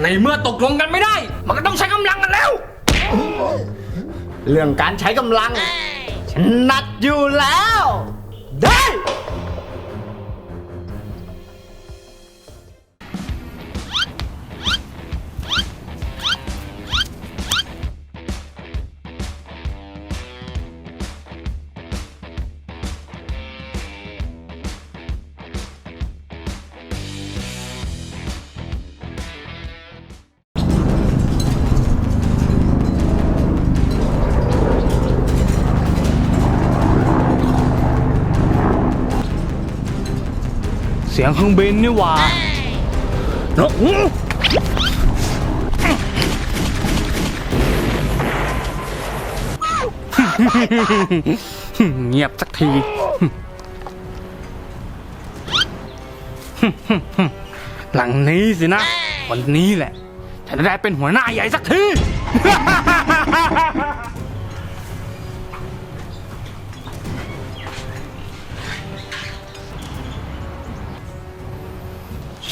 ในเมื่อตกลงกันไม่ได้ มันก็ต้องใช้กำลังกันแล้ว เรื่องการใช้กำลัง ฉันนัดอยู่แล้ว ได้ เสียงเครื่องบินนี่หว่าเนอะอื้อเงียบสักทีหลังนี้สินะ วันนี้แหละฉันจะได้เป็นหัวหน้าใหญ่สักที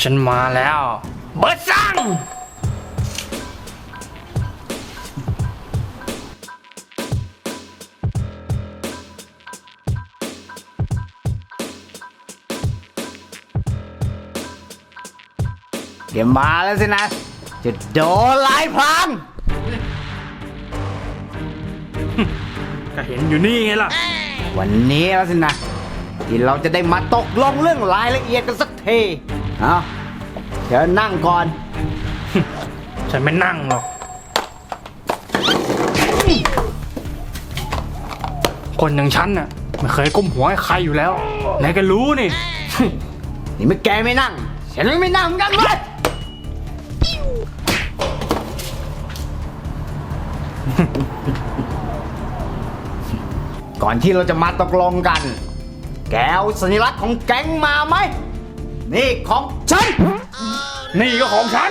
ฉันมาแล้ว เบิร์ดซังเดี๋ยวมาแล้วสินะ จะโดนลายพรางก็เห็นอยู่นี่ไงล่ะ วันนี้แล้วสินะ ที่เราจะได้มาตกลงเรื่องรายละเอียดกันสักที เอาเดี๋ยวนั่งก่อน ฉันไม่นั่งหรอก คนอย่างฉันน่ะไม่เคยก้มหัวให้ใครอยู่แล้วไหนก็รู้นี่ นี่ไม่แกไม่นั่ง ฉันไม่นั่งเหมือนกันเว้ยก่อนที่เราจะมาตกลงกัน แกเอาสัญลักษณ์ของแก๊งมาไหม นี่ของฉัน นี่ก็ของฉัน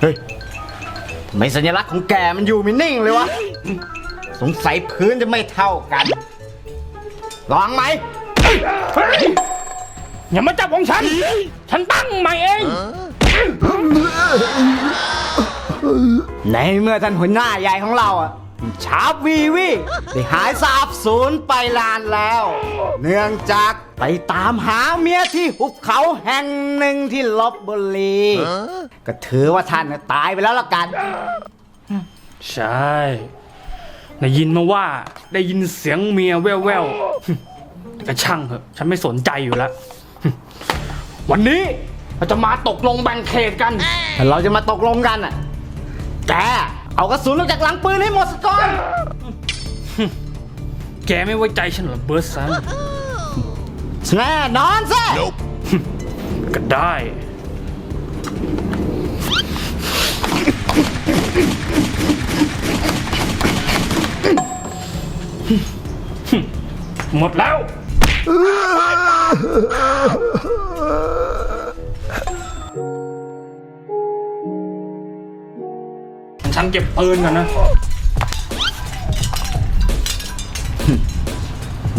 เฮ้ยทำไมสัญลักษณ์ของแกมันอยู่ไม่นิ่งเลยวะ สงสัยพื้นจะไม่เท่ากันลองไหม เฮ้ยอย่ามาจับของฉัน ฉันตั้งใหม่เอง ในเมื่อท่านหัวหน้าใหญ่ของเราอะ ชาร์ปวีวีได้หายสาบสูญไปนานแล้ว เนื่องจากไปตามหาเมียที่หุบเขาแห่งหนึ่งที่ลบบุรี ก็ถือว่าท่านน่ะตายไปแล้วละกัน ใช่ได้ยินมาว่าได้ยินเสียงเมียแว่วๆ แต่ก็ช่างเหอะ ฉันไม่สนใจอยู่แล้ว วันนี้เราจะมาตกลงแบ่งเขตกันถ้าเราจะมาตกลงกันอะ แก เอากระสุนออกจากหลังปืนให้หมดสก่อน แกไม่ไว้ใจฉันเหรอเบิร์ดซันแน่นอนสิก็ได้ หมดแล้ว ฉันเก็บปืนก่อนนะ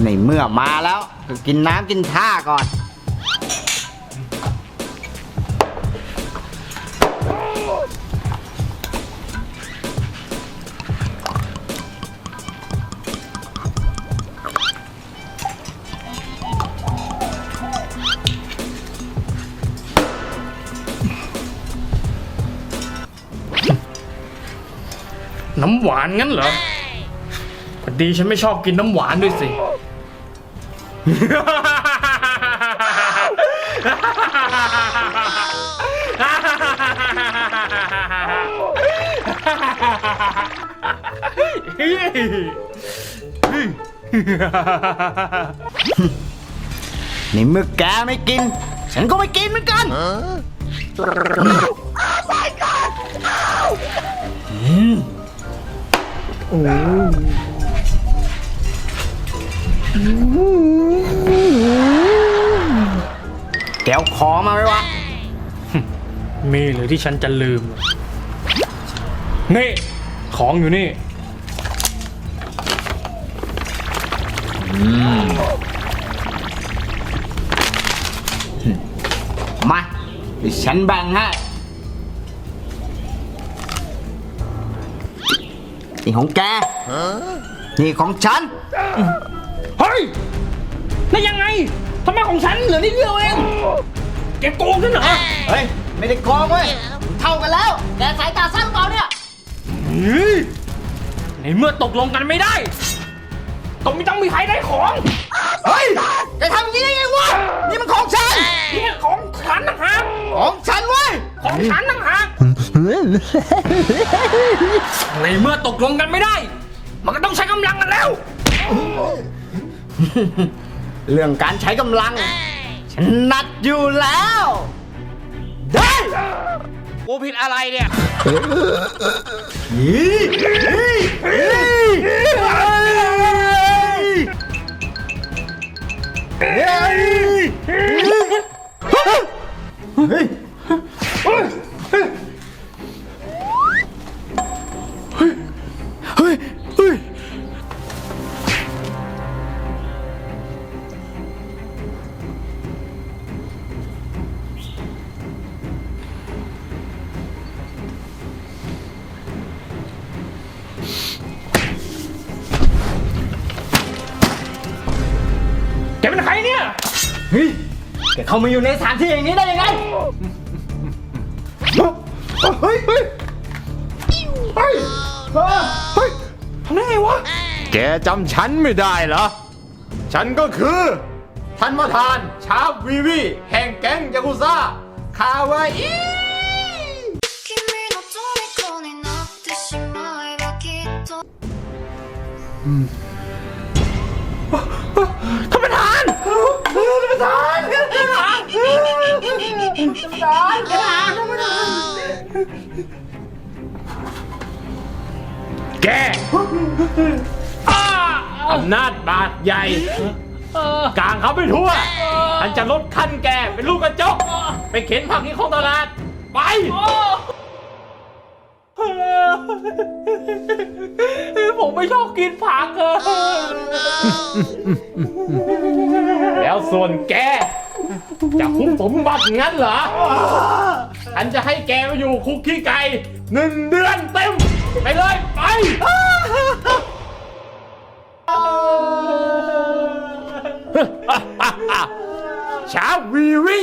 ในเมื่อมาแล้วก็กินน้ำกินท่าก่อน น้ำหวานงั้นเหรอพอดีฉันไม่ชอบกินน้ำหวานด้วยสิในเมื่อแกไม่กิน ฉันก็ไม่กินเหมือนกัน แกวขอมาไหมวะ มีหรือที่ฉันจะลืม นี่ ของอยู่นี่ มาฉันแบ่งให้ นี่ของแก นี่ของฉัน เฮ้ยได้ยังไงทำไมของฉันเหลือนิดเดียวเองแกโกงฉันเหรอเฮ้ย ไม่ได้โกงเว้ย เท่ากันแล้ว แกสายตาสั้นเปล่าเนี่ยเฮ้ยในเมื่อตกลงกันไม่ได้ต้องไม่ต้องมีใครได้ของ เฮ้ยแกทำอย่างนี้ได้ไงวะ นี่มันของฉันเนี่ยของฉันนะฮะของฉันเว้ย ของฉันนะฮะ ในเมื่อตกลงกันไม่ได้ มันก็ต้องใช้กำลังกันแล้ว เรื่องการใช้กำลัง ฉันนัดอยู่แล้ว ได้กูผิดอะไรเนี่ยยี่ยี่ กเป็นใครเนี่ย เฮ้ย แกเข้ามาอยู่ในสถานที่อย่างนี้ได้ยังไง เฮ้ย เฮ้ย เฮ้ย เฮ้ย ทำได้ไงวะ แกจำฉันไม่ได้เหรอ ฉันก็คือ ท่านประธานชาบวีวี แห่งแก๊งยากุซ่า คาวาอิ 君の虜になってしまえばきっと ท่านประธานท่านประธานท่านประธานท่านประธานท่านประธานท่านประธานแกอำนาจบาดใหญ่กลางเขาไปทั่วฉันจะลดขั้นแกเป็นลูกกระจก ไปเข็นผักที่ของตลาด ไปผมไม่ชอบกินผักอะแล้ว ส่วนแก จะคุกสมบัติงั้นเหรอ ฉันจะให้แกอยู่คุกขี้ไก่หนึ่งเดือนเต็ม ไปเลยไป ชาวีวี